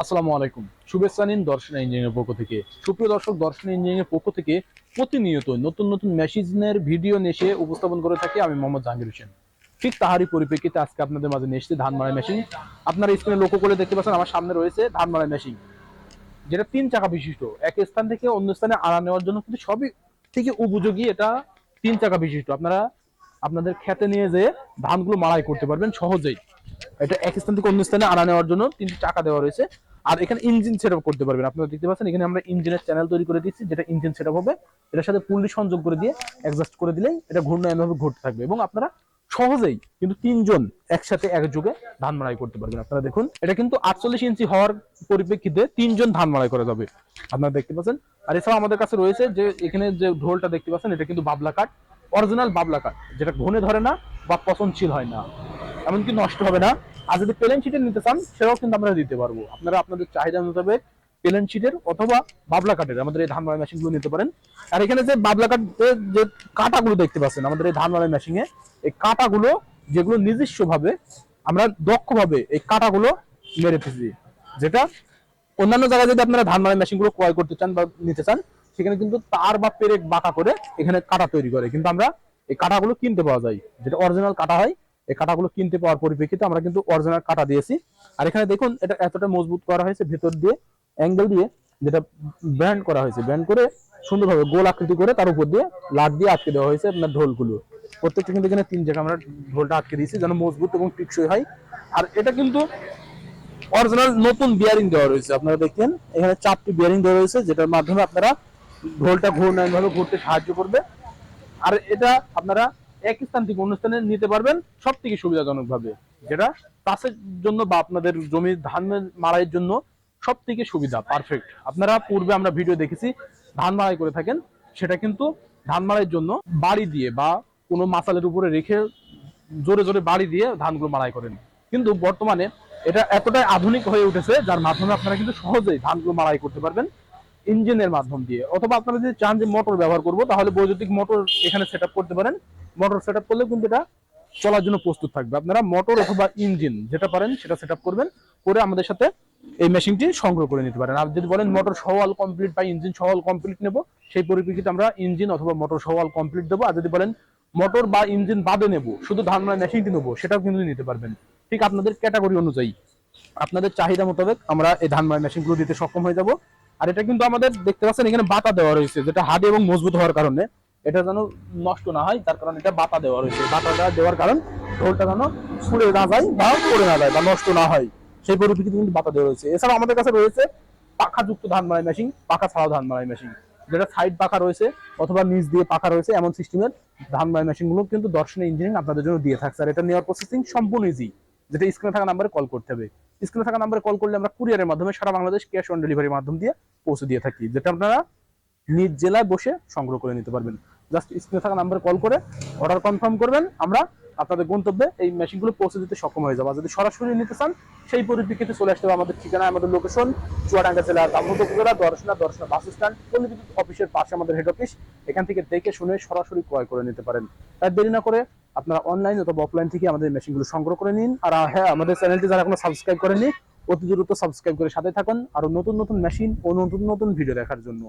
আসসালামু আলাইকুম। শুভেচ্ছা নিন দর্শন ইঞ্জিনিয়ারের পক্ষ থেকে। সুপ্রিয় দর্শক, দর্শন ইঞ্জিনিয়ারের পক্ষ থেকে প্রতিনিয়ত নতুন নতুন মেশিনের ভিডিও নেশে উপস্থাপন করে থাকি আমি মোহাম্মদ জাহাঙ্গীর হোসেন। ঠিক তাহারই পরিপ্রেক্ষিতে আজকে আপনাদের মাঝে নিয়ে এসেছি ধান মারাই মেশিন। আপনারা স্ক্রিনে লক্ষ্য করে দেখতে পাচ্ছেন আমার সামনে রয়েছে ধান মারাই মেশিন। যেটা তিন চাকা বিশিষ্ট। এক স্থান থেকে অন্য স্থানে আনা নেওয়ার জন্য কিন্তু সবই থেকে উপযোগী এটা তিন চাকা বিশিষ্ট। আপনারা আপনাদের খেতে নিয়ে যে ধানগুলো মাড়াই করতে পারবেন সহজেই। এটা এক স্থান থেকে অন্য স্থানে আনা নেওয়ার জন্য তিনটি চাকা দেওয়া রয়েছে। আর এখানে ইঞ্জিন সেট করতে পারবেন। আপনারা দেখতে পাচ্ছেন, এখানে আমরা ইঞ্জিনের চ্যানেল তৈরি করে দিচ্ছি যেটা ইঞ্জিন সেট হবে। এটার সাথে পুল্লি সংযোগ করে দিয়ে অ্যাডজাস্ট করে দিলেই এটা ঘূর্ণায়নভাবে ঘুরতে থাকবে। এবং আপনারা সহজেই কিন্তু তিনজন একসাথে একযোগে ধান মাড়াই করতে পারবেন। আপনারা দেখুন, এটা কিন্তু আটচল্লিশ ইঞ্চি হওয়ার পরিপ্রেক্ষিতে তিনজন ধান মাড়াই করা যাবে। আপনারা দেখতে পাচ্ছেন। আর এছাড়াও আমাদের কাছে রয়েছে যে, এখানে যে ঢোলটা দেখতে পাচ্ছেন, এটা কিন্তু বাবলা কাঠ। অরিজিনাল বাবলা কাঠ, যেটা ঘনে ধরে না বা পচনশীল হয় না, এমনকি নষ্ট হবে না। আর যদি প্লেন শিটের নিতে চান, সেটাও কিন্তু আমরা দিতে পারব। আপনারা আপনাদের চাহিদা মোতাবেক প্লেন শিটের অথবা বাবলা কাঠের, আমাদের এই ধান মারাই মেশিনগুলো নিতে পারেন। আর এখানে যে বাবলা কাঠের যে কাঁটাগুলো দেখতে পাচ্ছেন, আমাদের এই ধান মারাই মেশিনে এই কাঁটাগুলো যেগুলো নিজস্ব ভাবে আমরা দক্ষভাবে এই কাঁটাগুলো মেরে ফেলছি। যেটা অন্যান্য জায়গায় যদি আপনারা ধান মারাই মেশিনগুলো ক্রয় করতে চান বা নিতে চান সেখানে কিন্তু তার বা পেরেক বাঁকা করে এখানে কাঁটা তৈরি করে। কিন্তু আমরা এই কাঁটাগুলো কিনতে পাওয়া যায়। যেটা অরিজিনাল কাঁটা হয়, এই কাঁটাগুলো কিনতে পাওয়ার পরিপ্রেক্ষিতে আমরা কিন্তু অরিজিনাল কাটা দিয়েছি। আর এখানে দেখুন, এটা এতটা মজবুত করা হয়েছে ভেতর দিয়ে অ্যাঙ্গেল দিয়ে, যেটা ব্যান্ড করা হয়েছে। ব্যান্ড করে সুন্দরভাবে গোল আকৃতি করে তার উপর দিয়ে লাট দিয়ে আটকে দেওয়া হয়েছে আপনার ঢোলগুলো। প্রত্যেকটা কিন্তু এখানে তিন জায়গায় আমরা ঢোলটা আটকে দিয়েছি যেন মজবুত এবং টিকসই হয়। আর এটা কিন্তু অরিজিনাল নতুন বিয়ারিং দেওয়া রয়েছে। আপনারা দেখেন এখানে চারটি বিয়ারিং দেওয়া রয়েছে, যেটার মাধ্যমে আপনারা ঢোলটা ঘূর্ণায়ন ভাবে ঘুরতে সাহায্য করবে। আর এটা আপনারা এক স্থান থেকে অন্য স্থানে নিতে পারবেন সব থেকে সুবিধাজনক ভাবে যেটা চাষের জন্য বা আপনাদের জমির ধান মারাইয়ের জন্য সব থেকে সুবিধা পারফেক্ট আপনারা পূর্বে আমরা ভিডিও দেখেছি, ধান মারাই করে থাকেন, সেটা কিন্তু ধান মারাইয়ের জন্য বাড়ি দিয়ে বা কোনো মাসালের উপরে রেখে জোরে জোরে বাড়ি দিয়ে ধানগুলো মারাই করেন। কিন্তু বর্তমানে এটা এতটাই আধুনিক হয়ে উঠেছে, যার মাধ্যমে আপনারা কিন্তু সহজেই ধানগুলো মারাই করতে পারবেন। ইঞ্জিনের মাধ্যম দিয়ে। অথবা আপনারা যদি চান যে মোটর ব্যবহার করব, তাহলে বৈদ্যুতিক মোটর এখানে সেট করতে পারেন। মোটর সেট করলে কিন্তু এটা চলার জন্য প্রস্তুত থাকবে। আপনারা মোটর অথবা ইঞ্জিন যেটা পারেন, সেটা সেট করবেন, করে আমাদের সাথে এই মেশিনটি সংগ্রহ করে নিতে পারেন। আর যদি বলেন মোটর সওয়াল কমপ্লিট বা ইঞ্জিন সওয়াল কমপ্লিট নেব, সেই পরিপ্রেক্ষিতে আমরা ইঞ্জিন অথবা মোটর সওয়াল কমপ্লিট দেবো। আর যদি বলেন মোটর বা ইঞ্জিন বাদে নেব, শুধু ধান মারা মেশিনটি নেব, সেটাও কিন্তু নিতে পারবেন। ঠিক আপনাদের ক্যাটাগরি অনুযায়ী। আপনাদের চাহিদা মোতাবেক আমরা এই ধান মারা মেশিনগুলো দিতে সক্ষম হয়ে যাব। আর এটা কিন্তু আমাদের দেখতে পাচ্ছেন, এখানে বাতা দেওয়া রয়েছে, যেটা হার্ড এবং মজবুত হওয়ার কারণে। এটা যেন নষ্ট না হয় তার কারণে এটা বাতা দেওয়া রয়েছে। বাতাটা দেওয়ার কারণ, ঢোলটা যেন ছুড়ে না যায় বা পড়ে না যায় বা নষ্ট না হয়। সেই পরিপ্রেক্ষিতে কিন্তু বাতা দেওয়া রয়েছে। এছাড়া আমাদের কাছে রয়েছে পাখাযুক্ত ধান মারাই মেশিন পাখা ছাড়াও ধান মারাই মেশিন যেটা সাইড পাখা রয়েছে অথবা নিচ দিয়ে পাখা রয়েছে, এমন সিস্টেমের ধান মারাই মেশিনগুলো কিন্তু দর্শনে ইঞ্জিনিয়ারিং আপনাদের জন্য দিয়ে থাকছে। আর এটা নেওয়ার প্রসেসিং সম্পূর্ণ ইজি যেটা স্ক্রিনে থাকা নাম্বারে কল করতে হবে। স্ক্রিনে থাকা নাম্বারে কল করলে আমরা কুরিয়ারের মাধ্যমে সারা বাংলাদেশ ক্যাশ অন ডেলিভারির মাধ্যম দিয়ে পৌঁছে দিয়ে থাকি, যেটা আপনারা নিজ জেলায় বসে সংগ্রহ করে নিতে পারবেন। জাস্ট স্ক্রিনে থাকা নাম্বারে কল করে অর্ডার কনফার্ম করবেন, আমরা আপনাদের গন্তব্যে এই মেশিনগুলো পৌঁছে দিতে সক্ষম হয়ে যাব। যদি সরাসরি নিতে চান, সেই পরিপ্রেক্ষিতে চলে আসতে হবে আমাদের ঠিকানা, আমাদের লোকেশন চুয়াডাঙ্গা জেলার দামোদর দর্শনা দর্শনা বাস স্ট্যান্ড পল্লী অফিসের পাশে আমাদের হেড অফিস এখান থেকে দেখে শুনে সরাসরি ক্রয় করে নিতে পারেন। তাই দেরি না করে আপনারা অনলাইন অথবা অফলাইন থেকে আমাদের মেশিনগুলো সংগ্রহ করে নিন। আর হ্যাঁ আমাদের চ্যানেলটি যারা এখনও সাবস্ক্রাইব করেনি অতি দ্রুত সাবস্ক্রাইব করে সাথে থাকুন। আরও নতুন নতুন মেশিন ও নতুন নতুন ভিডিও দেখার জন্য।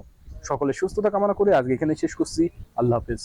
সকলে সুস্থতা কামনা করে আজকে এখানে শেষ করছি। আল্লাহ হাফেজ।